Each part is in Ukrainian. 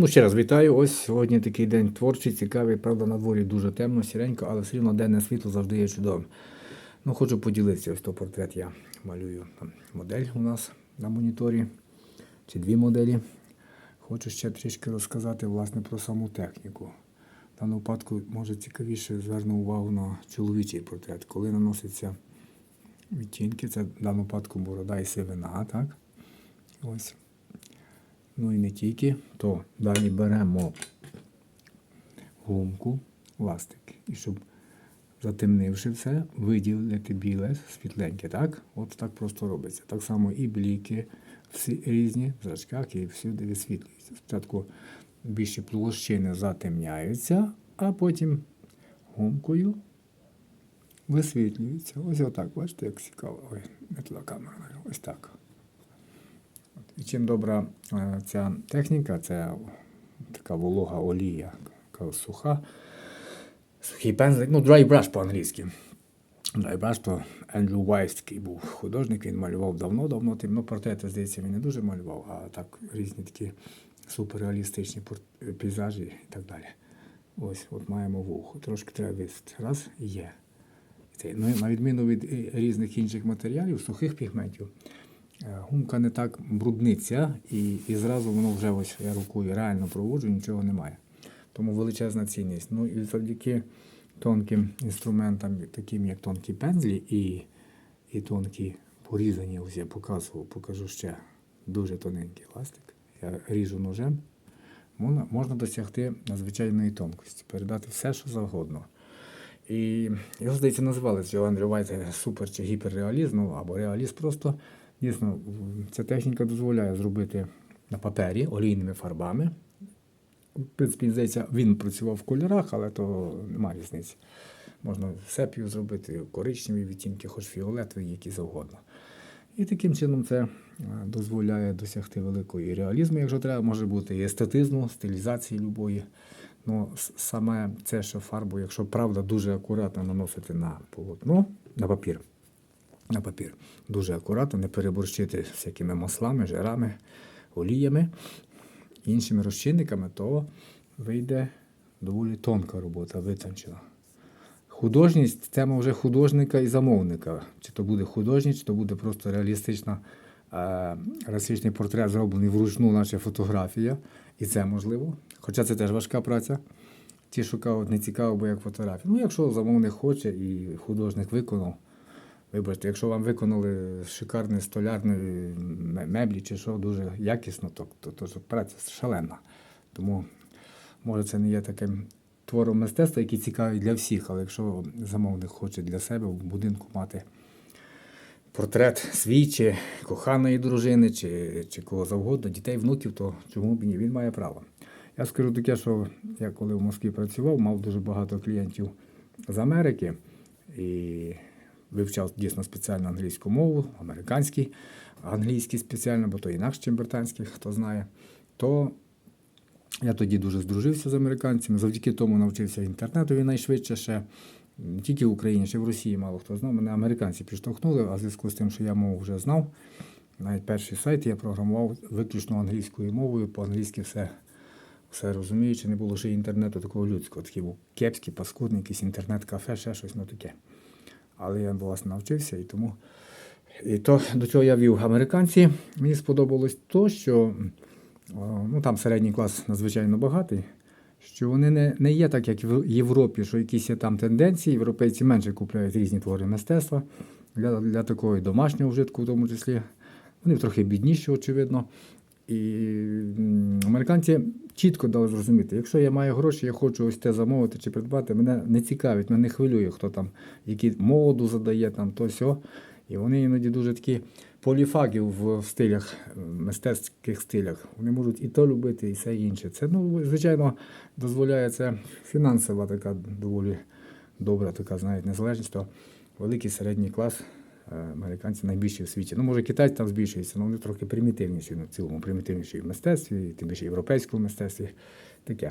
Ну, ще раз вітаю. Ось сьогодні такий день творчий, цікавий. Правда, на дворі дуже темно, сіренько, але все рівно денне світло завжди є чудовим. Ну, хочу поділитися. Ось то портрет я малюю. Там модель у нас на моніторі, чи дві моделі. Хочу ще трішки розказати власне про саму техніку. В даному випадку, може, цікавіше зверну увагу на чоловічий портрет. Коли наноситься відтінки, це в даному випадку борода і сивина, так? Ось. Ну і не тільки, то далі беремо гумку, ластик. І щоб затемнивши все, виділити біле, світленьке, так? От так просто робиться. Так само і бліки всі різні в зрачках і всюди висвітлюються. Спочатку більші площини затемняються, а потім гумкою висвітлюються. Ось отак, бачите, як цікаво. Ой, не туди камера. Ось так. І чим добра е, ця техніка, це така волога олія, суха. Сухий пензлик, ну, dry brush по-англійськи. Dry brush то Ендрю Вайс був художник, він малював давно-давно тим. Ну, портрети, здається, він не дуже малював, а так різні такі суперреалістичні пейзажі і так далі. Ось, от маємо вухо. Трошки треба висити. Раз, є. Ну, на відміну від е, різних інших матеріалів, сухих пігментів, гумка не так брудниться, і, і зразу воно вже ось я рукою реально проводжу, нічого немає. Тому величезна цінність. Ну і завдяки тонким інструментам, таким як тонкі пензлі і, і тонкі порізані, ось я показував, покажу ще дуже тоненький ластик. Я ріжу ножем. Можна, можна досягти надзвичайної тонкості, передати все, що завгодно. І його, здається, називали цього Андрю Вайта супер чи гіперреалізм, ну або реалізм просто. Дійсно, ця техніка дозволяє зробити на папері олійними фарбами. В принципі, здається, він працював в кольорах, але то немає різниці. Можна сепію зробити, коричневі відтінки, хоч фіолетові, які завгодно. І таким чином це е, дозволяє досягти великої реалізму, якщо треба, може бути і естетизму, стилізації любої. Ну, саме це, що фарбу, якщо правда, дуже акуратно наносити на полотно, на папір. На папір. Дуже акуратно, не переборщити з всякими маслами, жирами, оліями, іншими розчинниками, то вийде доволі тонка робота, витончена. Художність тема вже художника і замовника. Чи то буде художність, чи то буде просто реалістична, е, реалістичний портрет, зроблений вручну, наче фотографія. І це можливо. Хоча це теж важка праця. Ті, що кажуть, не цікаво, бо як фотографія. Ну, якщо замовник хоче і художник виконав, вибачте, якщо вам виконали шикарні столярні меблі чи що дуже якісно, то, то, то, то праця шалена. Тому може це не є таким твором мистецтва, який цікавий для всіх, але якщо замовник хоче для себе в будинку мати портрет свій, чи коханої дружини, чи, чи кого завгодно, дітей, внуків, то чому б ні? Він має право. Я скажу таке, що я коли в Москві працював, мав дуже багато клієнтів з Америки і вивчав дійсно спеціальну англійську мову, американський, англійський спеціально, бо то інакше, чим британський, хто знає, то я тоді дуже здружився з американцями. Завдяки тому навчився інтернетові найшвидше ще. Не тільки в Україні, ще в Росії мало хто знав. Мене американці підштовхнули, а в зв'язку з тим, що я мову вже знав. Навіть перший сайт я програмував виключно англійською мовою, по-англійськи все, все розуміючи, не було ще інтернету такого людського. Такий був кепський, паскудний, якийсь інтернет-кафе, ще щось ну таке. Але я власне навчився і тому. І то до цього я вів американці. Мені сподобалось то, що ну, там середній клас надзвичайно багатий, що вони не, не є так, як в Європі, що якісь є там тенденції, європейці менше купляють різні твори мистецтва для, для такого домашнього вжитку, в тому числі. Вони трохи бідніші, очевидно. І американці чітко дали зрозуміти, якщо я маю гроші, я хочу ось те замовити чи придбати, мене не цікавить, мене не хвилює, хто там, які моду задає, там то сьо. І вони іноді дуже такі поліфаги в стилях, мистецьких стилях. Вони можуть і то любити, і все інше. Це, ну, звичайно, дозволяє це фінансова така доволі добра, така, знаєте, незалежність, то великий середній клас американці найбільші в світі. Ну, може, китайці там збільшуються, але вони трохи примітивніші, ну, в цілому примітивніші в мистецтві, тим більше європейському мистецтві. Таке.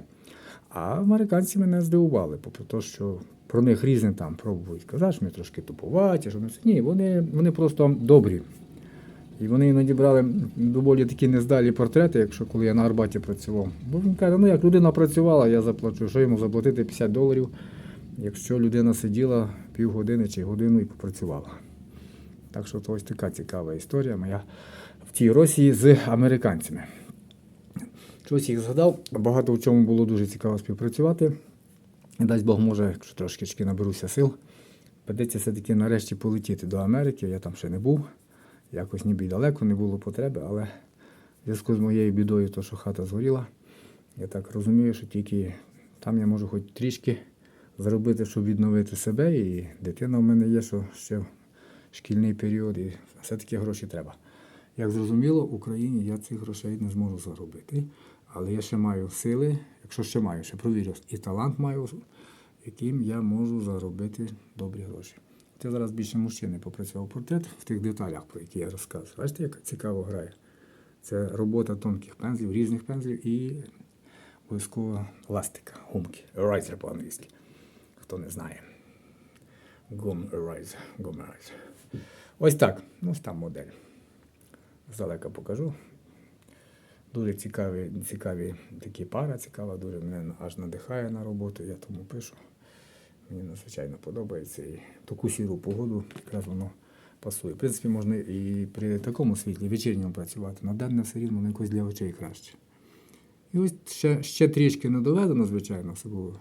А американці мене здивували, попри те, що про них різне там пробують казати, що вони трошки тупуваті, що вони. Ні, вони, вони просто добрі. І вони іноді брали доволі такі нездалі портрети, якщо коли я на Арбаті працював. Бо він каже, ну як людина працювала, я заплачу. Що йому заплатити 50 доларів, якщо людина сиділа півгодини чи годину і попрацювала. Так що то ось така цікава історія моя в тій Росії з американцями. Щось їх згадав, багато в чому було дуже цікаво співпрацювати. І дасть Бог, може, якщо трошки наберуся сил, придеться все-таки нарешті полетіти до Америки. Я там ще не був. Якось ніби далеко не було потреби, але в зв'язку з моєю бідою, то що хата згоріла, я так розумію, що тільки там я можу хоч трішки заробити, щоб відновити себе. І дитина в мене є, що ще шкільний період, і все-таки гроші треба. Як зрозуміло, в Україні я цих грошей не зможу заробити, але я ще маю сили, якщо ще маю, ще провірю, і талант маю, яким я можу заробити добрі гроші. Це зараз більше мужчини попрацював портрет в тих деталях, про які я розказую. Бачите, яка цікаво грає. Це робота тонких пензлів, різних пензлів і обов'язково ластика, гумки, eraser по-англійськи. Хто не знає. Gum eraser, gum eraser. Ось так. Ну, ось там модель. Здалека покажу. Дуже цікаві, цікаві такі пара, цікава, дуже мене аж надихає на роботу, я тому пишу. Мені надзвичайно подобається. І таку сіру погоду якраз воно пасує. В принципі, можна і при такому світлі вечірньому працювати. На денне все рівно якось для очей краще. І ось ще, ще трішки не доведено, звичайно, особливо.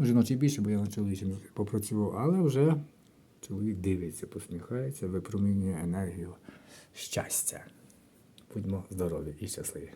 Ну, жіночі більше, бо я на чоловічому попрацював, але вже чоловік дивиться, посміхається, випромінює енергію щастя. Будьмо здорові і щасливі.